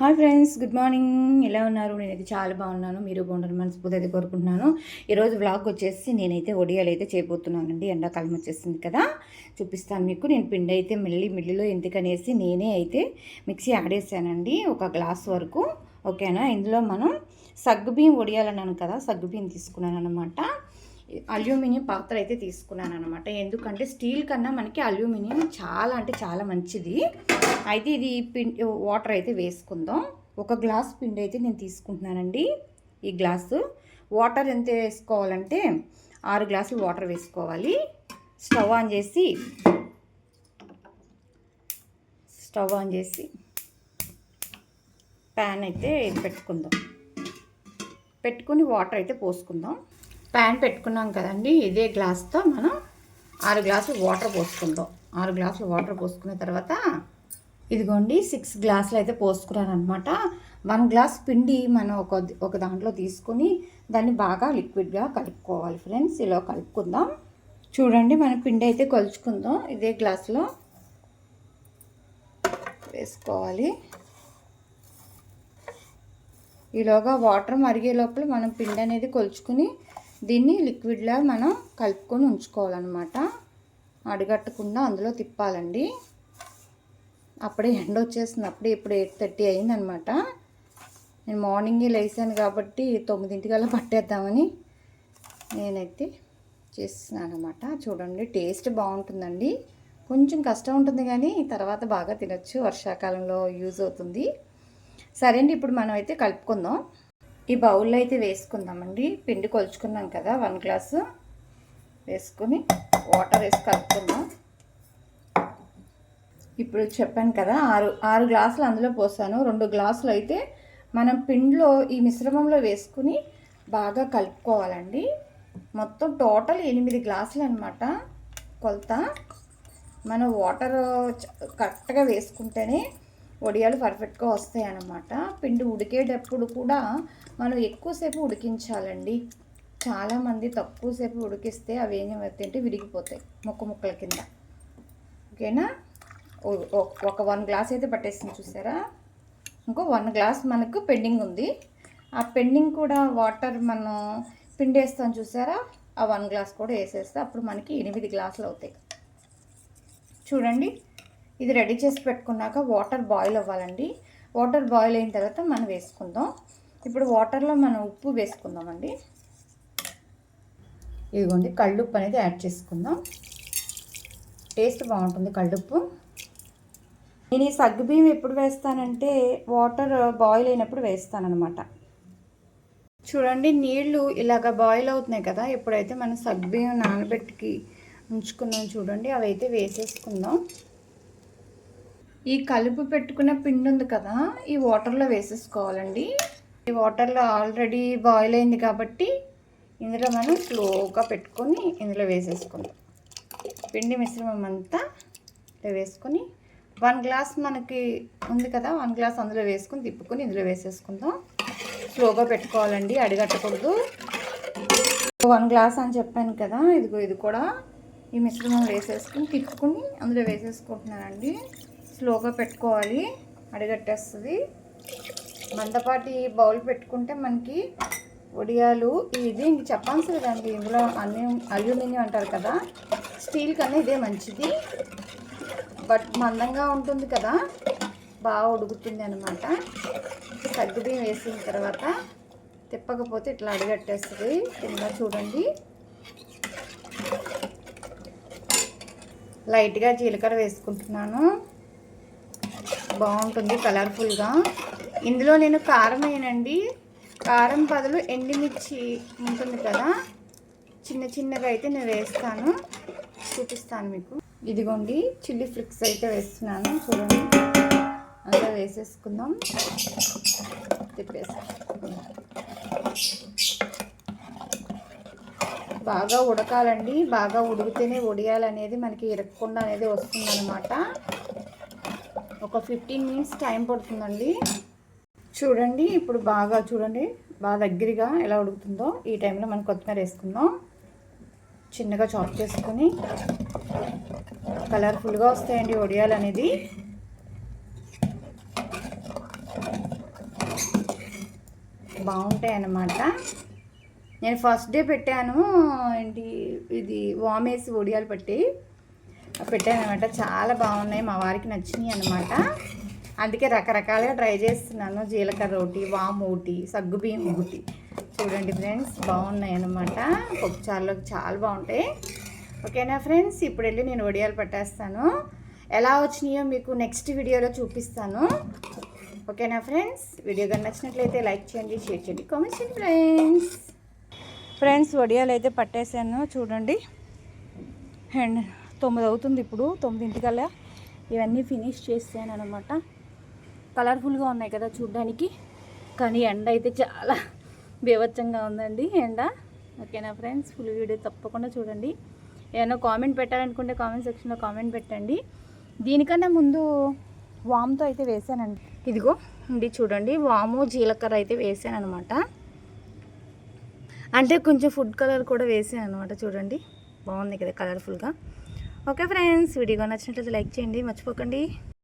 Hi friends good morning. ఎలా ఉన్నారు? నేనైతే చాలా బాగున్నాను. మీరు బాగుంటారు మనస్ఫూర్తి అయితే కోరుకుంటున్నాను. ఈరోజు వ్లాగ్ వచ్చేసి నేనైతే ఒడియాలు అయితే చేయబోతున్నానండి ఎండాకాలం వచ్చేసింది కదా చూపిస్తాను మీకు. నేను పిండి అయితే మిల్లి మిల్లిలో ఎందుకనేసి నేనే అయితే మిక్సీ ఆడేసానండి ఒక గ్లాస్ వరకు. ఓకేనా? ఇందులో మనం సగ్గుబియ్యం ఒడియాలన్నాను కదా సగ్గుబియ్యం తీసుకున్నాను అనమాట అల్యూమినియం పాత్ర అయితే తీసుకున్నాను అనమాట ఎందుకంటే స్టీల్ కన్నా మనకి అల్యూమినియం చాలా అంటే చాలా మంచిది. అయితే ఇది పిండి వాటర్ అయితే వేసుకుందాం. ఒక గ్లాస్ పిండి అయితే నేను తీసుకుంటున్నానండి. ఈ గ్లాసు. వాటర్ ఎంత వేసుకోవాలంటే ఆరు గ్లాసులు వాటర్ వేసుకోవాలి. స్టవ్ ఆన్ చేసి స్టవ్ ఆన్ చేసి ప్యాన్ అయితే పెట్టుకుందాం. పెట్టుకుని వాటర్ అయితే పోసుకుందాం. ప్యాన్ పెట్టుకున్నాం కదండి ఇదే గ్లాస్తో మనం ఆరు గ్లాసులు వాటర్ పోసుకుందాం. ఆరు గ్లాసులు వాటర్ పోసుకున్న తర్వాత ఇదిగోండి సిక్స్ గ్లాసులు అయితే పోసుకున్నాను అనమాట వన్ గ్లాస్ పిండి మనం ఒక ఒక దాంట్లో తీసుకొని దాన్ని బాగా లిక్విడ్గా కలుపుకోవాలి ఫ్రెండ్స్. ఇలా కలుపుకుందాం. చూడండి మన పిండి అయితే కొలుచుకుందాం. ఇదే గ్లాసులో వేసుకోవాలి. ఈలోగా వాటర్ మరిగే లోపల మనం పిండి అనేది కొలుచుకుని దీన్ని లిక్విడ్లా మనం కలుపుకొని ఉంచుకోవాలన్నమాట. అడగట్టకుండా అందులో తిప్పాలండి. అప్పుడే ఎండ వచ్చేసింది అప్పుడే ఇప్పుడు ఎయిట్ థర్టీ అయిందనమాట నేను మార్నింగే లేచాను కాబట్టి తొమ్మిదింటికల్లా పట్టేద్దామని నేనైతే చేస్తున్నాను అనమాట చూడండి టేస్ట్ బాగుంటుందండి. కొంచెం కష్టం ఉంటుంది కానీ తర్వాత బాగా తినొచ్చు. వర్షాకాలంలో యూజ్ అవుతుంది. సరే అండి ఇప్పుడు మనం అయితే కలుపుకుందాం. ఈ బౌల్లో అయితే వేసుకుందామండి. పిండి కొలుచుకున్నాం కదా వన్ గ్లాసు. వేసుకుని వాటర్ వేసి కలుపుకుందాం. ఇప్పుడు చెప్పాను కదా ఆరు ఆరు గ్లాసులు అందులో పోసాను. రెండు గ్లాసులు అయితే మనం పిండిలో ఈ మిశ్రమంలో వేసుకుని బాగా కలుపుకోవాలండి. మొత్తం టోటల్ ఎనిమిది గ్లాసులు అనమాట కొలత. మనం వాటర్ కరెక్ట్గా వేసుకుంటేనే వడియాలు పర్ఫెక్ట్గా వస్తాయి అన్నమాట పిండి ఉడికేటప్పుడు కూడా మనం ఎక్కువసేపు ఉడికించాలండి. చాలామంది తక్కువసేపు ఉడికిస్తే అవి ఏం ఏమవుతాయంటే విరిగిపోతాయి ముక్క ముక్కల కింద. ఓకేనా? ఒక వన్ గ్లాస్ అయితే పట్టేసింది చూసారా? ఇంకో వన్ గ్లాస్ మనకు పెండింగ్ ఉంది. ఆ పెండింగ్ కూడా వాటర్ మనం పిండి వేస్తాం చూసారా? ఆ వన్ గ్లాస్ కూడా వేసేస్తే అప్పుడు మనకి ఎనిమిది గ్లాసులు అవుతాయి. చూడండి. ఇది రెడీ చేసి పెట్టుకున్నాక వాటర్ బాయిల్ అవ్వాలండి. వాటర్ బాయిల్ అయిన తర్వాత మనం వేసుకుందాం. ఇప్పుడు వాటర్లో మనం ఉప్పు వేసుకుందామండి. ఇదిగోండి కళ్ళుప్పు అనేది యాడ్ చేసుకుందాం. టేస్ట్ బాగుంటుంది కళ్ళుప్పు. నేను ఈ సగ్గుబియ్యం ఎప్పుడు వేస్తానంటే వాటర్ బాయిల్ అయినప్పుడు వేస్తానమాట చూడండి నీళ్ళు ఇలాగ బాయిల్ అవుతున్నాయి కదా ఎప్పుడైతే మనం సగ్గుబియ్యం నానబెట్టికి ఉంచుకున్నాం చూడండి అవి అయితే వేసేసుకుందాం. ఈ కలుపు పెట్టుకున్న పిండి ఉంది కదా ఈ వాటర్లో వేసేసుకోవాలండి. ఈ వాటర్లో ఆల్రెడీ బాయిల్ అయింది కాబట్టి ఇందులో మనం స్లోగా పెట్టుకొని ఇందులో వేసేసుకుందాం. పిండి మిశ్రమం అంతా వేసుకొని వన్ గ్లాస్ మనకి ఉంది కదా వన్ గ్లాస్ అందులో వేసుకొని తిప్పుకొని ఇందులో వేసేసుకుందాం. స్లోగా పెట్టుకోవాలండి అడిగట్టకూడదు. వన్ గ్లాస్ అని చెప్పాను కదా ఇదిగో ఇది కూడా ఈ మిశ్రమం వేసేసుకుని తిప్పుకొని అందులో వేసేసుకుంటున్నానండి. స్లోగా పెట్టుకోవాలి అడిగట్టేస్తుంది. మందపాటి బౌల్ పెట్టుకుంటే మనకి వడియాలు ఇది ఇంక చెప్పాల్సి కదండి ఇందులో అన్ని అల్యూమినియం అంటారు కదా స్టీల్ కన్నా ఇదే మంచిది. బట్ మందంగా ఉంటుంది కదా బాగా ఉడుకుతుంది అనమాట సగ్గుబియ్యం వేసిన తర్వాత తిప్పకపోతే ఇట్లా అడిగట్టేస్తుంది. కింద చూడండి. లైట్గా జీలకర్ర వేసుకుంటున్నాను. బాగుంటుంది కలర్ఫుల్గా. ఇందులో నేను కారం వేయనండి. కారం బదులు ఎండిమిర్చి ఉంటుంది కదా చిన్న చిన్నగా అయితే నేను వేస్తాను. చూపిస్తాను మీకు. ఇదిగోండి చిల్లీ ఫ్లిక్స్ అయితే వేస్తున్నాను. చూడండి. అంతా వేసేసుకుందాం. తిప్పేసుకుందాం బాగా ఉడకాలండి. బాగా ఉడికితేనే ఉడియాలనేది మనకి ఇరగకుండా అనేది వస్తుందన్నమాట. ఒక ఫిఫ్టీన్ మినిట్స్ టైం పడుతుందండి. చూడండి ఇప్పుడు బాగా చూడండి బాగా దగ్గరగా ఎలా ఉడుకుతుందో. ఈ టైంలో మనం కొత్తిమీర వేసుకుందాం. చిన్నగా చాప్ చేసుకొని కలర్ఫుల్గా వస్తాయండి ఒడియాలు అనేది. బాగుంటాయి అన్నమాట నేను ఫస్ట్ డే పెట్టాను ఏంటి ఇది వామేసి ఒడియాలు పెట్టి. పెట్టాను అనమాట చాలా బాగున్నాయి మా వారికి నచ్చినాయి అనమాట అందుకే రకరకాలుగా ట్రై చేస్తున్నాను. జీలకర్ర ఒకటి వాము ఒకటి సగ్గుబియ్యం ఒకటి చూడండి ఫ్రెండ్స్ బాగున్నాయి అనమాట పప్పుచారులోకి చాలా బాగుంటాయి. ఓకేనా ఫ్రెండ్స్? ఇప్పుడు వెళ్ళి నేను వడియాలు పట్టేస్తాను. ఎలా వచ్చినాయో మీకు నెక్స్ట్ వీడియోలో చూపిస్తాను. ఓకేనా ఫ్రెండ్స్? వీడియో కానీ నచ్చినట్లయితే లైక్ చేయండి షేర్ చేయండి కామెంట్ చేయండి ఫ్రెండ్స్. ఫ్రెండ్స్ వడియాలు అయితే పట్టేశాను. చూడండి. అండ్ తొమ్మిది అవుతుంది ఇప్పుడు తొమ్మిదింటికల్లా. ఇవన్నీ ఫినిష్ చేసాను అనమాట కలర్ఫుల్గా ఉన్నాయి కదా చూడడానికి. కానీ ఎండ అయితే చాలా బీభత్సంగా ఉందండి ఎండ. ఓకేనా ఫ్రెండ్స్? ఫుల్ వీడియో తప్పకుండా చూడండి. ఏమైనా కామెంట్ పెట్టాలనుకుంటే కామెంట్ సెక్షన్లో కామెంట్ పెట్టండి. దీనికన్నా ముందు వామ్తో అయితే వేసానండి. ఇదిగో ఇది చూడండి. వాము జీలకర్ర అయితే వేసాను అనమాట అంటే కొంచెం ఫుడ్ కలర్ కూడా వేసాను అనమాట చూడండి. బాగుంది కదా కలర్ఫుల్గా. ఓకే ఫ్రెండ్స్ వీడియో నచ్చినట్లయితే లైక్ చేయండి. మర్చిపోకండి.